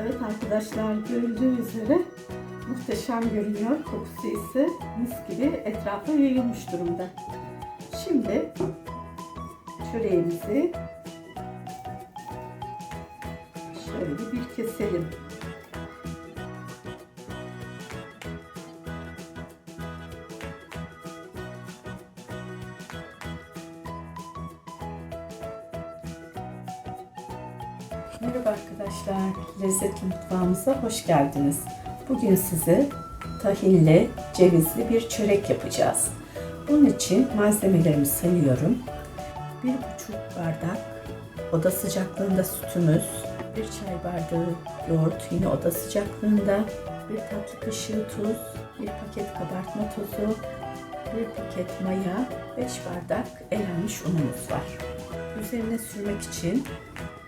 Evet arkadaşlar görüldüğü üzere muhteşem görünüyor. Kokusu ise mis gibi etrafa yayılmış durumda. Şimdi çöreğimizi şöyle bir keselim. Merhaba arkadaşlar, lezzetli mutfağımıza hoş geldiniz. Bugün size tahinli, cevizli bir çörek yapacağız. Bunun için malzemelerimi sayıyorum. Bir buçuk bardak oda sıcaklığında sütümüz, bir çay bardağı yoğurt yine oda sıcaklığında, bir tatlı kaşığı tuz, bir paket kabartma tozu, bir paket maya, 5 bardak elenmiş unumuz var. Üzerine sürmek için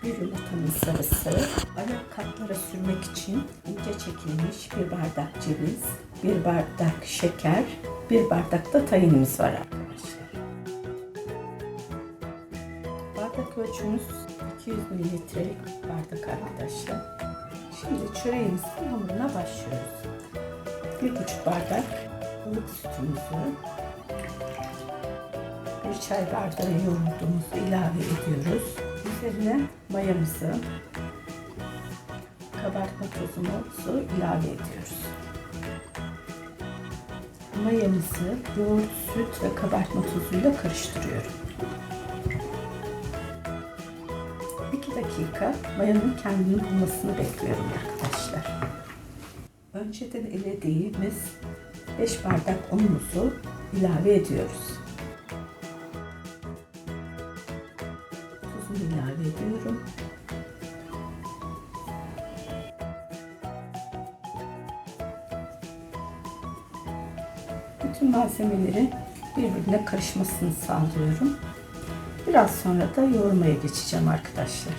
bir yumurtanın sarısı, ayak katlara sürmek için ince çekilmiş bir bardak ceviz, bir bardak şeker, bir bardak da tahinimiz var arkadaşlar. Bardak ölçümüz 200 mililitrelik bardak arkadaşlar. Şimdi çöreğimizin hamuruna başlıyoruz. Bir buçuk bardak ılık sütümüzü, bir çay bardağı yoğurduğumuzu ilave ediyoruz. Üzerine mayamızı, kabartma tozumuzu ilave ediyoruz. Mayamızı yoğurt, süt ve kabartma tozuyla karıştırıyorum. 2 dakika mayanın kendini bulmasını bekliyorum arkadaşlar. Önceden elediğimiz 5 bardak unumuzu ilave ediyoruz. Malzemeleri birbirine karışmasını sağlıyorum. Biraz sonra da yoğurmaya geçeceğim arkadaşlar.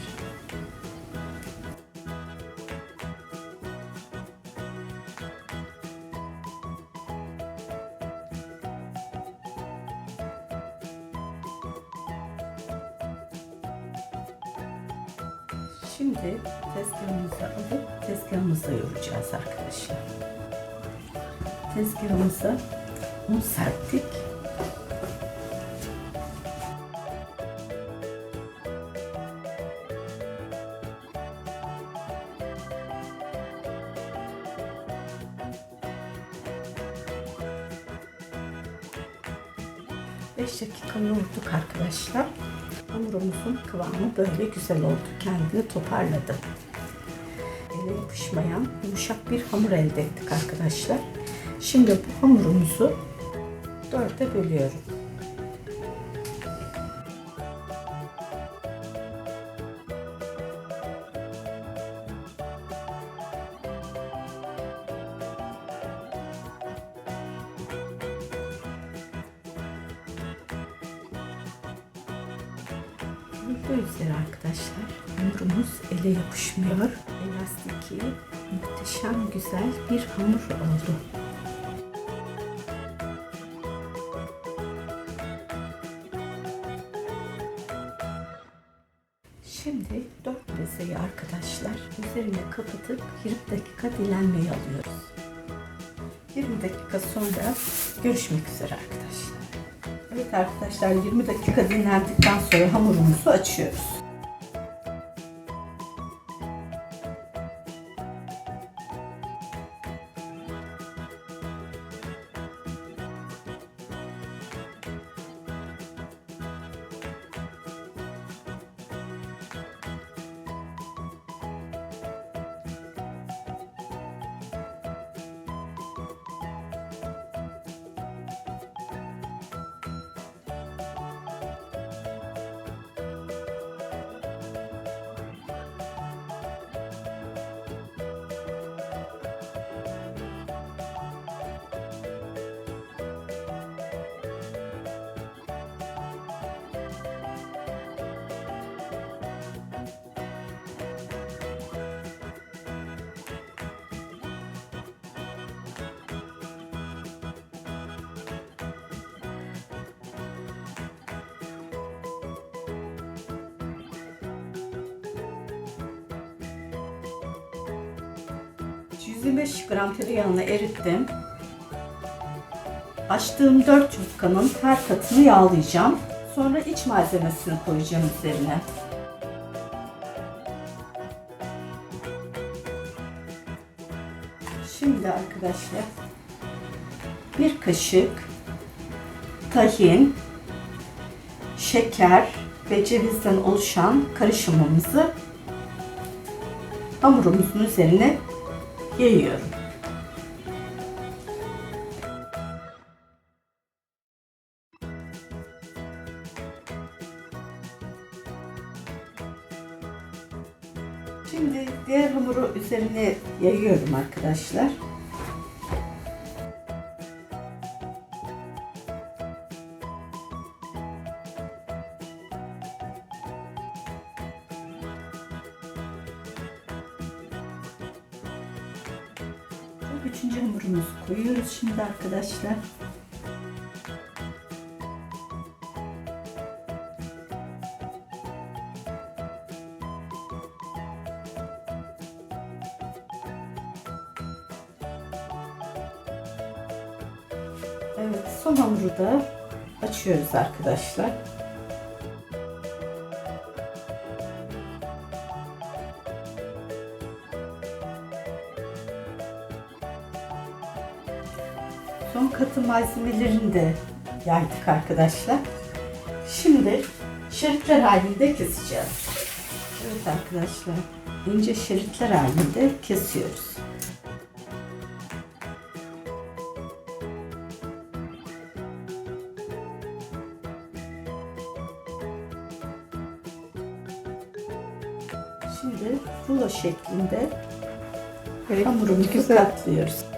Şimdi tezgahımıza alıp tezgahımıza yoğuracağız arkadaşlar. Tezgahımıza un serptik. Beş dakika yoğurduk arkadaşlar. Hamurumuzun kıvamı böyle güzel oldu. Kendini toparladı. Ele yapışmayan yumuşak bir hamur elde ettik arkadaşlar. Şimdi bu hamurumuzu dörde bölüyorum. Görüldüğü üzere arkadaşlar hamurumuz ele yapışmıyor. Elastiki muhteşem güzel bir hamur oldu. Şimdi 4 bezeyi arkadaşlar üzerine kapatıp 20 dakika dinlenmeye alıyoruz. 20 dakika sonra görüşmek üzere arkadaşlar. Evet arkadaşlar 20 dakika dinlendikten sonra hamurumuzu açıyoruz. 125 gram tereyağını erittim. Açtığım 4 yufkanın her katını yağlayacağım. Sonra iç malzemesini koyacağım üzerine. Şimdi arkadaşlar bir kaşık tahin, şeker ve cevizden oluşan karışımımızı hamurumuzun üzerine yayıyorum. Şimdi diğer hamuru üzerine yayıyorum arkadaşlar. Üçüncü hamurumuzu koyuyoruz şimdi arkadaşlar. Evet, son hamuru da açıyoruz arkadaşlar. Katı malzemelerini de yaydık arkadaşlar. Şimdi şeritler halinde keseceğiz. Evet arkadaşlar, ince şeritler halinde kesiyoruz. Şimdi rulo şeklinde Evet, hamurumuzu katlıyoruz.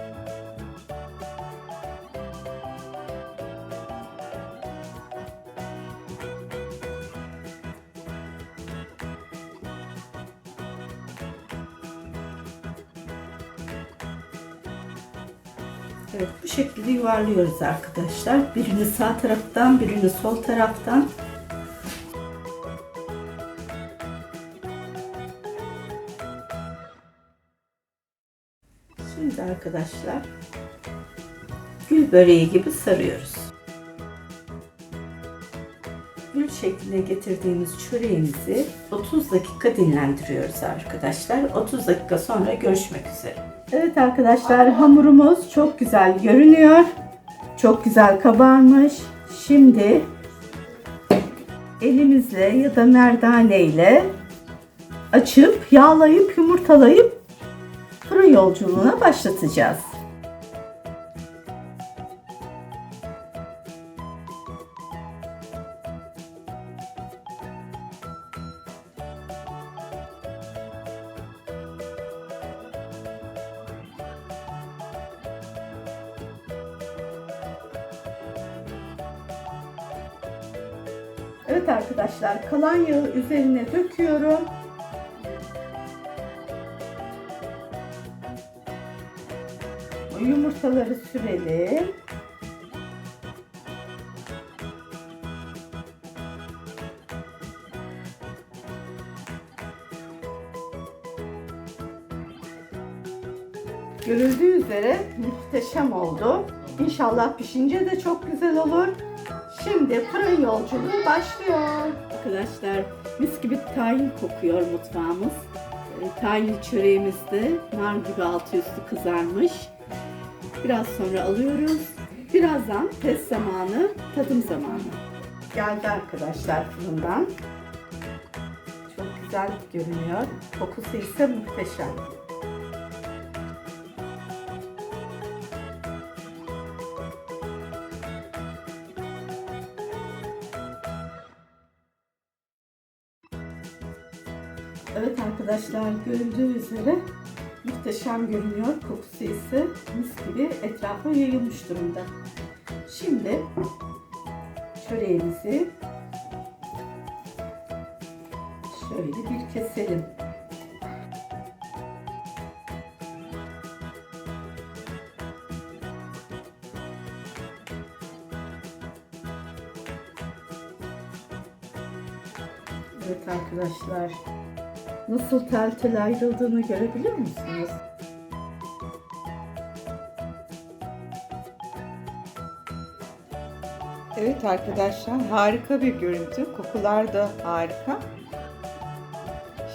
Evet bu şekilde yuvarlıyoruz arkadaşlar. Birini sağ taraftan, birini sol taraftan. Şimdi arkadaşlar gül böreği gibi sarıyoruz. Şekline getirdiğimiz çöreğimizi 30 dakika dinlendiriyoruz arkadaşlar. 30 dakika sonra görüşmek üzere. Evet arkadaşlar hamurumuz çok güzel görünüyor. Çok güzel kabarmış. Şimdi elimizle ya da merdane ile açıp yağlayıp yumurtalayıp fırın yolculuğuna başlatacağız. Evet arkadaşlar kalan yağı üzerine döküyorum. Yumurtaları sürelim. Görüldüğü üzere muhteşem oldu. İnşallah pişince de çok güzel olur. Şimdi fırın yolculuğu başlıyor. Arkadaşlar mis gibi tahin kokuyor mutfağımız. E, Tahinli çöreğimiz de nar gibi altı üstü kızarmış. Biraz sonra alıyoruz. Birazdan test zamanı, tadım zamanı. Geldi arkadaşlar fırından. Çok güzel görünüyor. Kokusu ise muhteşem. Evet arkadaşlar görüldüğü üzere muhteşem görünüyor. Kokusu ise mis gibi etrafa yayılmış durumda. Şimdi çöreğimizi şöyle bir keselim. Evet arkadaşlar nasıl tel tel ayrıldığını görebiliyor musunuz? Evet arkadaşlar harika bir görüntü. Kokular da harika.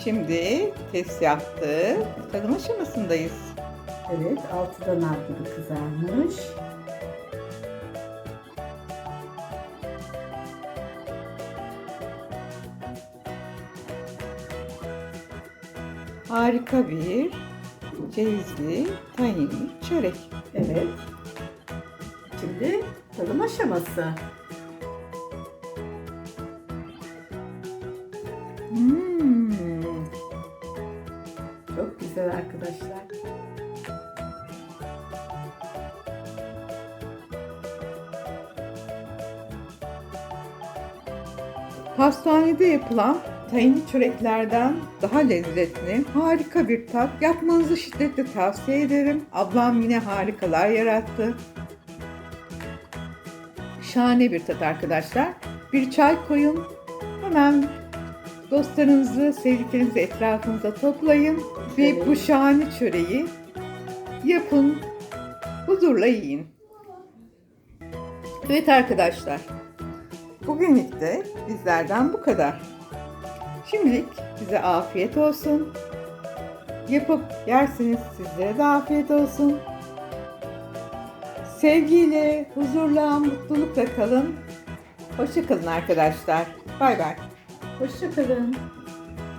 Şimdi test yaptık. Tadım aşamasındayız. Evet altıdan altına kızarmış. Harika bir cevizli tahinli çörek. Evet. Şimdi tadım aşaması. Hmm. Çok güzel arkadaşlar. Pastanede yapılan tahinli çöreklerden daha lezzetli, harika bir tat. Yapmanızı şiddetle tavsiye ederim. Ablam yine harikalar yarattı. Şahane bir tat arkadaşlar. Bir çay koyun. Hemen dostlarınızı, sevdiklerinizi etrafınıza toplayın. Ve bu şahane çöreği yapın. Huzurla yiyin. Evet arkadaşlar. Bugünlük de bizlerden bu kadar. Şimdilik size afiyet olsun. Yapıp yersiniz sizlere de afiyet olsun. Sevgiyle, huzurla, mutlulukla kalın. Hoşçakalın arkadaşlar. Bay bay. Hoşçakalın.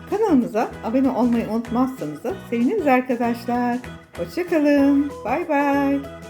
Kanalımıza abone olmayı unutmazsanız da seviniriz arkadaşlar. Hoşçakalın. Bay bay.